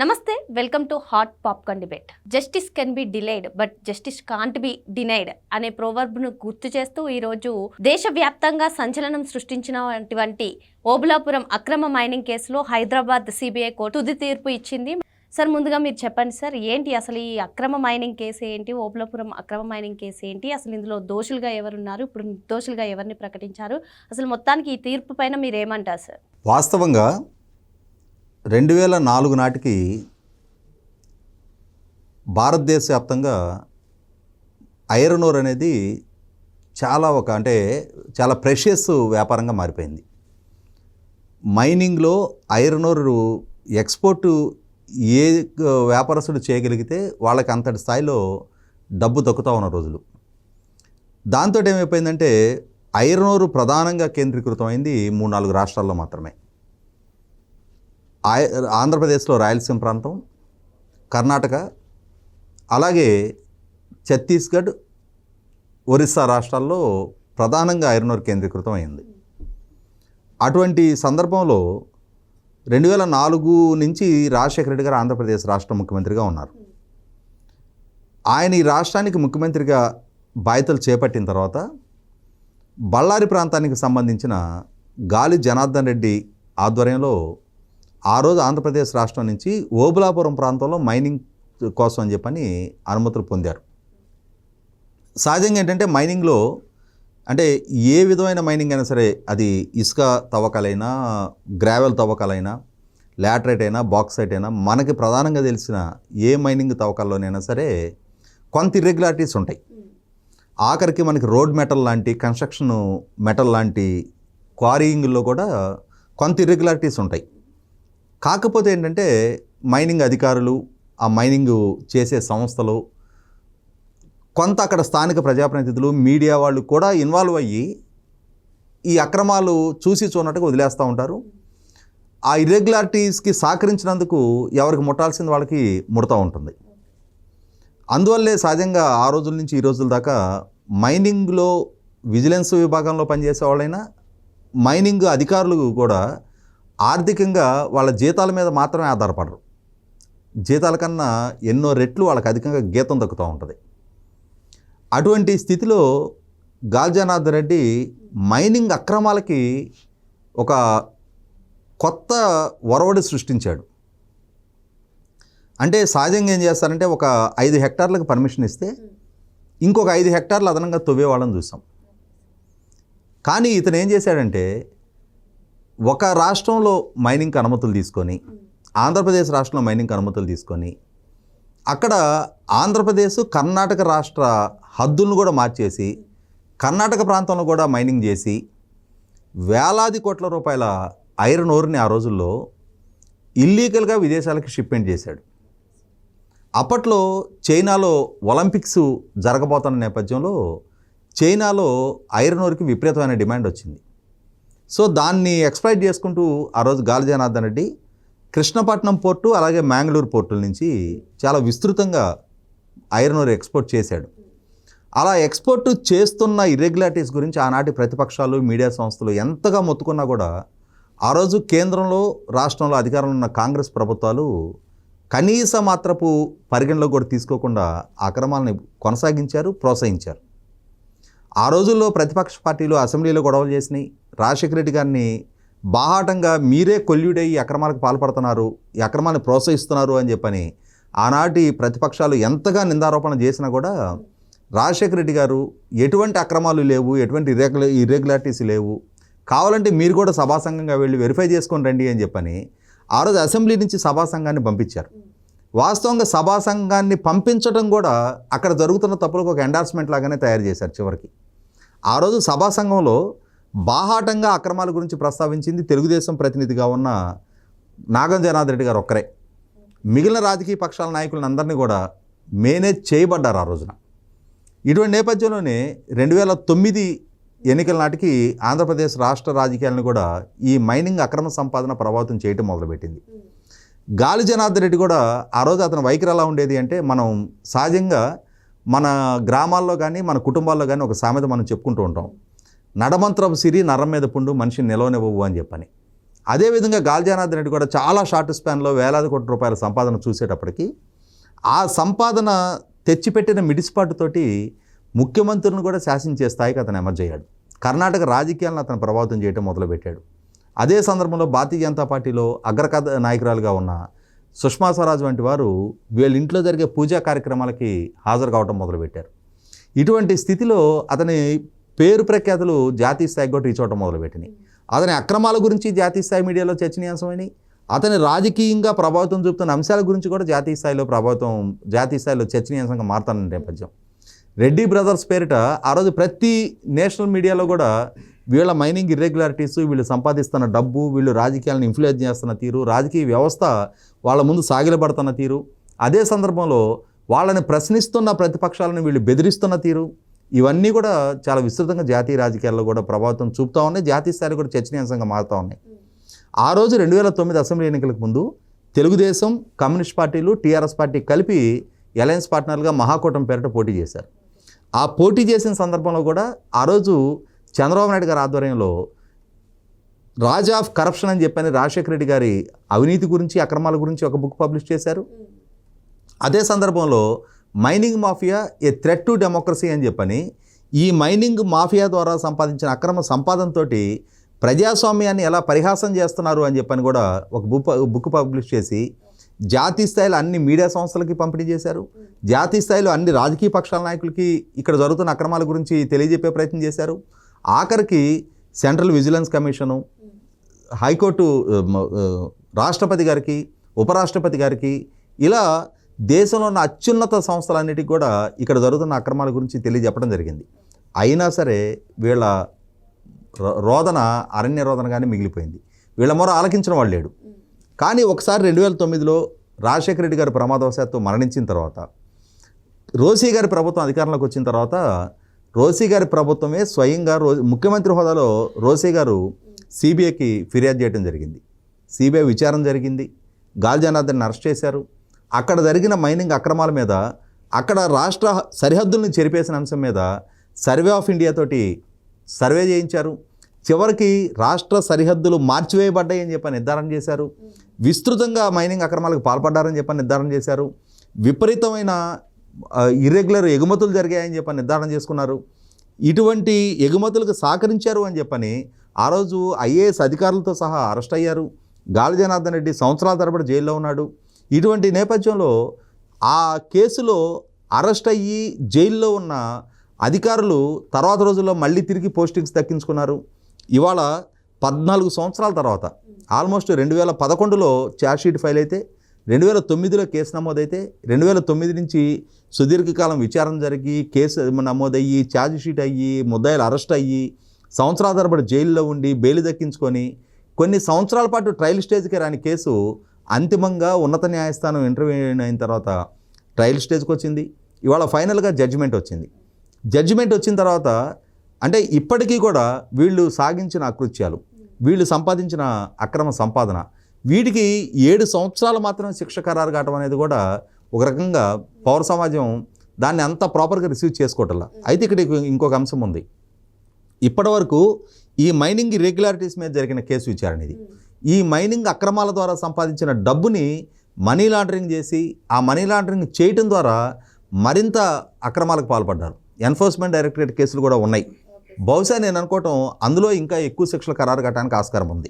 నమస్తే welcome to hot popcorn debate. Justice can be delayed but justice can't be denied అనే ప్రోవర్బ్ను గుర్తు చేస్తూ ఈరోజు దేశవ్యాప్తంగా సంచలనం సృష్టించినటువంటి ఓబులాపురం అక్రమ మైనింగ్ కేసులో హైదరాబాద్ సిబిఐ కోర్టు తుది తీర్పు ఇచ్చింది. సార్ ముందుగా మీరు చెప్పండి సార్ ఏంటి అసలు ఈ అక్రమ మైనింగ్ కేసు ఏంటి? ఓబులాపురం అక్రమ మైనింగ్ కేసు ఏంటి? అసలు ఇందులో దోషులుగా ఎవరున్నారు? ఇప్పుడు దోషులుగా ఎవరిని ప్రకటించారు? అసలు మొత్తానికి ఈ తీర్పు పైన మీరు ఏమంటారు సార్? వాస్తవంగా రెండు వేల నాలుగు నాటికి భారతదేశ వ్యాప్తంగా ఐరన్ ఓర్ అనేది చాలా ఒక అంటే చాలా ప్రెషియస్ వ్యాపారంగా మారిపోయింది. మైనింగ్లో ఐరన్ ఓర్ ఎక్స్పోర్టు ఏ వ్యాపారస్తుడు చేయగలిగితే వాళ్ళకి అంతటి స్థాయిలో డబ్బు దక్కుతా ఉన్న రోజులు. దాంతో ఏమైపోయిందంటే ఐరన్ ఓర్ ప్రధానంగా కేంద్రీకృతమైంది మూడు నాలుగు రాష్ట్రాల్లో మాత్రమే. ఆంధ్రప్రదేశ్లో రాయలసీమ ప్రాంతం కర్ణాటక అలాగే ఛత్తీస్గఢ్ ఒరిస్సా రాష్ట్రాల్లో ప్రధానంగా ఐరన్ ఓర్ కేంద్రీకృతం అయింది. అటువంటి సందర్భంలో రెండు వేల నాలుగు నుంచి రాజశేఖర రెడ్డి గారు ఆంధ్రప్రదేశ్ రాష్ట్ర ముఖ్యమంత్రిగా ఉన్నారు. ఆయన ఈ రాష్ట్రానికి ముఖ్యమంత్రిగా బాధ్యతలు చేపట్టిన తర్వాత బళ్ళారి ప్రాంతానికి సంబంధించిన గాలి జనార్దన్ రెడ్డి ఆధ్వర్యంలో ఆ రోజు ఆంధ్రప్రదేశ్ రాష్ట్రం నుంచి ఓబులాపురం ప్రాంతంలో మైనింగ్ కోసం అని చెప్పని అనుమతులు పొందారు. సహజంగా ఏంటంటే మైనింగ్లో అంటే ఏ విధమైన మైనింగ్ అయినా సరే అది ఇసుక తవ్వకాలైనా గ్రావెల్ తవ్వకాలైనా లాటరైట్ అయినా బాక్సైట్ అయినా మనకి ప్రధానంగా తెలిసిన ఏ మైనింగ్ తవ్వకాల్లోనైనా సరే కొంత ఇర్రెగ్యులారిటీస్ ఉంటాయి. ఆఖరికి మనకి రోడ్ మెటల్ లాంటి కన్స్ట్రక్షన్ మెటల్ లాంటి క్వారీయింగ్లో కూడా కొంత ఇర్రెగ్యులారిటీస్ ఉంటాయి. కాకపోతే ఏంటంటే మైనింగ్ అధికారులు ఆ మైనింగ్ చేసే సంస్థలు కొంత అక్కడ స్థానిక ప్రజాప్రతినిధులు మీడియా వాళ్ళు కూడా ఇన్వాల్వ్ అయ్యి ఈ అక్రమాలు చూసి చూడనట్టుగా వదిలేస్తూ ఉంటారు. ఆ ఇర్రెగ్యులారిటీస్కి సహకరించినందుకు ఎవరికి ముట్టాల్సింది వాళ్ళకి ముడతా ఉంటుంది. అందువల్లే సహజంగా ఆ రోజుల నుంచి ఈ రోజుల దాకా మైనింగ్లో విజిలెన్స్ విభాగంలో పనిచేసే వాళ్ళైనా మైనింగ్ అధికారులు కూడా ఆర్థికంగా వాళ్ళ జీతాల మీద మాత్రమే ఆధారపడరు. జీతాల కన్నా ఎన్నో రెట్లు వాళ్ళకి అధికంగా గీతం దక్కుతూ ఉంటుంది. అటువంటి స్థితిలో గాల్జానాథ్ రెడ్డి మైనింగ్ అక్రమాలకి ఒక కొత్త ఒరవడి సృష్టించాడు. అంటే సహజంగా ఏం చేస్తారంటే ఒక ఐదు హెక్టార్లకు పర్మిషన్ ఇస్తే ఇంకొక ఐదు హెక్టార్లు అదనంగా తవ్వేవాళ్ళని చూసాం. కానీ ఇతను ఏం చేశాడంటే ఒక రాష్ట్రంలో మైనింగ్కి అనుమతులు తీసుకొని ఆంధ్రప్రదేశ్ రాష్ట్రంలో మైనింగ్కి అనుమతులు తీసుకొని అక్కడ ఆంధ్రప్రదేశ్ కర్ణాటక రాష్ట్ర హద్దులను కూడా మార్చేసి కర్ణాటక ప్రాంతంలో కూడా మైనింగ్ చేసి వేలాది కోట్ల రూపాయల ఐరన్ ఓర్ని ఆ రోజుల్లో ఇల్లీగల్గా విదేశాలకు షిప్మెంట్ చేశాడు. అప్పట్లో చైనాలో ఒలింపిక్స్ జరగబోతున్న నేపథ్యంలో చైనాలో ఐరన్ ఓర్కి విపరీతమైన డిమాండ్ వచ్చింది. సో దాన్ని ఎక్స్ప్లైట్ చేసుకుంటూ ఆ రోజు గాలి జనార్దన్ రెడ్డి కృష్ణపట్నం పోర్టు అలాగే మ్యాంగ్లూరు పోర్టుల నుంచి చాలా విస్తృతంగా ఐరన్ ఓర్ ఎక్స్పోర్ట్ చేశాడు. అలా ఎక్స్పోర్ట్ చేస్తున్న ఇర్రెగ్యులారిటీస్ గురించి ఆనాటి ప్రతిపక్షాలు మీడియా సంస్థలు ఎంతగా మొత్తుకున్నా కూడా ఆ రోజు కేంద్రంలో రాష్ట్రంలో అధికారంలో ఉన్న కాంగ్రెస్ ప్రభుత్వాలు కనీస మాత్రపు పరిగణలో కూడా తీసుకోకుండా ఆ అక్రమాలని కొనసాగించారు ప్రోత్సహించారు. ఆ రోజుల్లో ప్రతిపక్ష పార్టీలు అసెంబ్లీలో గొడవలు చేసినాయి. రాజశేఖర రెడ్డి గారిని బాహాటంగా మీరే కొల్యుడై ఈ అక్రమాలకు పాల్పడుతున్నారు ఈ అక్రమాన్ని ప్రోత్సహిస్తున్నారు అని చెప్పని ఆనాటి ప్రతిపక్షాలు ఎంతగా నిందారోపణ చేసినా కూడా రాజశేఖర రెడ్డి గారు ఎటువంటి అక్రమాలు లేవు ఎటువంటి ఇర్రెగ్యుల ఇర్రెగ్యులారిటీస్ లేవు. కావాలంటే మీరు కూడా సభా సంఘంగా వెళ్ళి వెరిఫై చేసుకొని రండి అని చెప్పని ఆ రోజు అసెంబ్లీ నుంచి సభా సంఘాన్ని పంపించారు. వాస్తవంగా సభా సంఘాన్ని పంపించడం కూడా అక్కడ జరుగుతున్న తప్పులకు ఒక ఎండార్స్మెంట్ లాగానే తయారు చేశారు చివరికి. ఆ రోజు సభా సంఘంలో బాహాటంగా అక్రమాల గురించి ప్రస్తావించింది తెలుగుదేశం ప్రతినిధిగా ఉన్న నాగం జనార్దన్ రెడ్డి గారు ఒక్కరే. మిగిలిన రాజకీయ పక్షాల నాయకులను అందరినీ కూడా మేనేజ్ చేయబడ్డారు ఆ రోజున. ఇటువంటి నేపథ్యంలోనే రెండు వేల తొమ్మిది ఎన్నికల నాటికి ఆంధ్రప్రదేశ్ రాష్ట్ర రాజకీయాలను కూడా ఈ మైనింగ్ అక్రమ సంపాదన ప్రభావితం చేయటం మొదలుపెట్టింది. గాలి జనార్దన్ రెడ్డి కూడా ఆ రోజు అతని వైఖరి ఎలా ఉండేది అంటే మనం సహజంగా మన గ్రామాల్లో కానీ మన కుటుంబాల్లో కానీ ఒక సామెత మనం చెప్పుకుంటూ ఉంటాం. నడమంత్రపు సిరి నరం మీద పుండు మనిషిని నిలవనివ్వవు అని చెప్పని. అదేవిధంగా గాల్జానాథ్ రెడ్డి కూడా చాలా షార్ట్ స్పాన్లో వేలాది కోట్ల రూపాయల సంపాదన చూసేటప్పటికి ఆ సంపాదన తెచ్చిపెట్టిన మిడిసిపాటుతోటి ముఖ్యమంత్రిని కూడా శాసించే స్థాయికి అతను ఎమర్జ్ అయ్యాడు. కర్ణాటక రాజకీయాలను అతను ప్రభావితం చేయడం మొదలుపెట్టాడు. అదే సందర్భంలో భారతీయ జనతా పార్టీలో అగ్రకథ నాయకురాలుగా ఉన్న సుష్మా స్వరాజ్ వంటి వారు వీళ్ళ ఇంట్లో జరిగే పూజా కార్యక్రమాలకి హాజరు కావడం మొదలుపెట్టారు. ఇటువంటి స్థితిలో అతని పేరు ప్రఖ్యాతులు జాతీయ స్థాయికి కూడా రీచ్ అవడం మొదలుపెట్టినాయి. అతని అక్రమాల గురించి జాతీయ స్థాయి మీడియాలో చర్చనీయాంశమైనవి అతని రాజకీయంగా ప్రభావితం చూపుతున్న అంశాల గురించి కూడా జాతీయ స్థాయిలో ప్రభావితం జాతీయ స్థాయిలో చర్చనీయాంశంగా మారుతున్న నేపథ్యం. రెడ్డి బ్రదర్స్ పేరిట ఆ రోజు ప్రతి నేషనల్ మీడియాలో కూడా వీళ్ళ మైనింగ్ ఇర్రెగ్యులారిటీస్ వీళ్ళు సంపాదిస్తున్న డబ్బు వీళ్ళు రాజకీయాలను ఇన్ఫ్లుయెన్స్ చేస్తున్న తీరు రాజకీయ వ్యవస్థ వాళ్ళ ముందు సాగిలపడుతున్న తీరు. అదే సందర్భంలో వాళ్ళని ప్రశ్నిస్తున్న ప్రతిపక్షాలను వీళ్ళు బెదిరిస్తున్న తీరు. ఇవన్నీ కూడా చాలా విస్తృతంగా జాతీయ రాజకీయాల్లో కూడా ప్రభావితం చూపుతూ ఉన్నాయి. జాతీయ స్థాయిలో కూడా చర్చనీయాంశంగా మారుతూ ఉన్నాయి. ఆ రోజు రెండు వేల తొమ్మిది అసెంబ్లీ ఎన్నికలకు ముందు తెలుగుదేశం కమ్యూనిస్ట్ పార్టీలు టీఆర్ఎస్ పార్టీ కలిపి అలయన్స్ పార్ట్నర్గా మహాకూటమి పేరిట పోటీ చేశారు. ఆ పోటీ చేసిన సందర్భంలో కూడా ఆ రోజు చంద్రబాబు నాయుడు గారి ఆధ్వర్యంలో రాజా ఆఫ్ కరప్షన్ అని చెప్పని రాజశేఖర రెడ్డి గారి అవినీతి గురించి అక్రమాల గురించి ఒక బుక్ పబ్లిష్ చేశారు. అదే సందర్భంలో mining mafia a threat to democracy అని చెప్పని ఈ మైనింగ్ మాఫియా ద్వారా సంపాదించిన అక్రమ సంపాదనతో ప్రజాస్వామ్యాన్ని ఎలా పరిహాసం చేస్తున్నారు అని చెప్పని కూడా ఒక బుక్ బుక్ పబ్లిష్ చేసి జాతీయ స్థాయిలో అన్ని మీడియా సంస్థలకి పంపిణీ చేశారు. జాతీయ స్థాయిలో అన్ని రాజకీయ పక్షాల నాయకులకి ఇక్కడ జరుగుతున్న అక్రమాల గురించి తెలియజెప్పే ప్రయత్నం చేశారు. ఆఖరికి సెంట్రల్ విజిలెన్స్ కమిషను హైకోర్టు రాష్ట్రపతి గారికి ఉపరాష్ట్రపతి గారికి ఇలా దేశంలో ఉన్న అత్యున్నత సంస్థలన్నిటికీ కూడా ఇక్కడ జరుగుతున్న అక్రమాల గురించి తెలియజెప్పడం జరిగింది. అయినా సరే వీళ్ళ రో- రోదన అరణ్య రోదనగానే మిగిలిపోయింది. వీళ్ళ మొర ఆలకించిన వాళ్ళు లేడు. కానీ ఒకసారి రెండు వేల తొమ్మిదిలో రాజశేఖర రెడ్డి గారు ప్రమాదవశాత్తు మరణించిన తర్వాత రోసీ గారి ప్రభుత్వం అధికారంలోకి వచ్చిన తర్వాత రోసీ గారి ప్రభుత్వమే స్వయంగా రో ముఖ్యమంత్రి హోదాలో రోసీ గారు సిబిఐకి ఫిర్యాదు చేయడం జరిగింది. సిబిఐ విచారణ జరిగింది. గాల్ జనార్దన్ అరెస్ట్ చేశారు. అక్కడ జరిగిన మైనింగ్ అక్రమాల మీద అక్కడ రాష్ట్ర సరిహద్దుల్ని చెరిపేసిన అంశం మీద సర్వే ఆఫ్ ఇండియా తోటి సర్వే చేయించారు. చివరికి రాష్ట్ర సరిహద్దులు మార్చివేయబడ్డాయని చెప్పి నిర్ధారణ చేశారు. విస్తృతంగా మైనింగ్ అక్రమాలకు పాల్పడ్డారని చెప్పి నిర్ధారణ చేశారు. విపరీతమైన ఇర్రెగ్యులర్ ఎగుమతులు జరిగాయని చెప్పి నిర్ధారణ చేసుకున్నారు. ఇటువంటి ఎగుమతులకు సహకరించారు అని చెప్పని ఆ రోజు ఐఏఎస్ అధికారులతో సహా అరెస్ట్ అయ్యారు. గాలి జనార్దన్ రెడ్డి సంవత్సరాల తరబడి జైల్లో ఉన్నాడు. ఇటువంటి నేపథ్యంలో ఆ కేసులో అరెస్ట్ అయ్యి జైల్లో ఉన్న అధికారులు తర్వాత రోజుల్లో మళ్ళీ తిరిగి పోస్టింగ్స్ దక్కించుకున్నారు. ఇవాళ పద్నాలుగు సంవత్సరాల తర్వాత ఆల్మోస్ట్ రెండు వేల పదకొండులో ఛార్జ్షీట్ ఫైల్ అయితే రెండు వేల తొమ్మిదిలో కేసు నమోదైతే రెండు వేల తొమ్మిది నుంచి సుదీర్ఘకాలం విచారణ జరిగి కేసు నమోదయ్యి ఛార్జ్ షీట్ అయ్యి ముద్దాయిలు అరెస్ట్ అయ్యి సంవత్సరాల తరబడి జైల్లో ఉండి బెయిల్ దక్కించుకొని కొన్ని సంవత్సరాల పాటు ట్రయల్ స్టేజ్కి రాని కేసు అంతిమంగా ఉన్నత న్యాయస్థానం ఇంటర్వ్యూ అయిన తర్వాత ట్రయల్ స్టేజ్కి వచ్చింది. ఇవాళ ఫైనల్గా జడ్జిమెంట్ వచ్చింది. జడ్జిమెంట్ వచ్చిన తర్వాత అంటే ఇప్పటికీ కూడా వీళ్ళు సాగించిన అకృత్యాలు వీళ్ళు సంపాదించిన అక్రమ సంపాదన వీటికి ఏడు సంవత్సరాలు మాత్రమే శిక్ష ఖరారు కావడం అనేది కూడా ఒక రకంగా పౌర సమాజం దాన్ని అంత ప్రాపర్గా రిసీవ్ చేసుకోవటంలా. అయితే ఇక్కడ ఇంకొక అంశం ఉంది. ఇప్పటివరకు ఈ మైనింగ్ ఇర్రెగ్యులారిటీస్ మీద జరిగిన కేసు విచారణ ఇది. ఈ మైనింగ్ అక్రమాల ద్వారా సంపాదించిన డబ్బుని మనీ లాండరింగ్ చేసి ఆ మనీ లాండరింగ్ చేయటం ద్వారా మరింత అక్రమాలకు పాల్పడ్డారు. ఎన్ఫోర్స్మెంట్ డైరెక్టరేట్ కేసులు కూడా ఉన్నాయి. బహుశా నేను అనుకోవటం అందులో ఇంకా ఎక్కువ శిక్షలు ఖరారు కట్టడానికి ఆస్కారం ఉంది.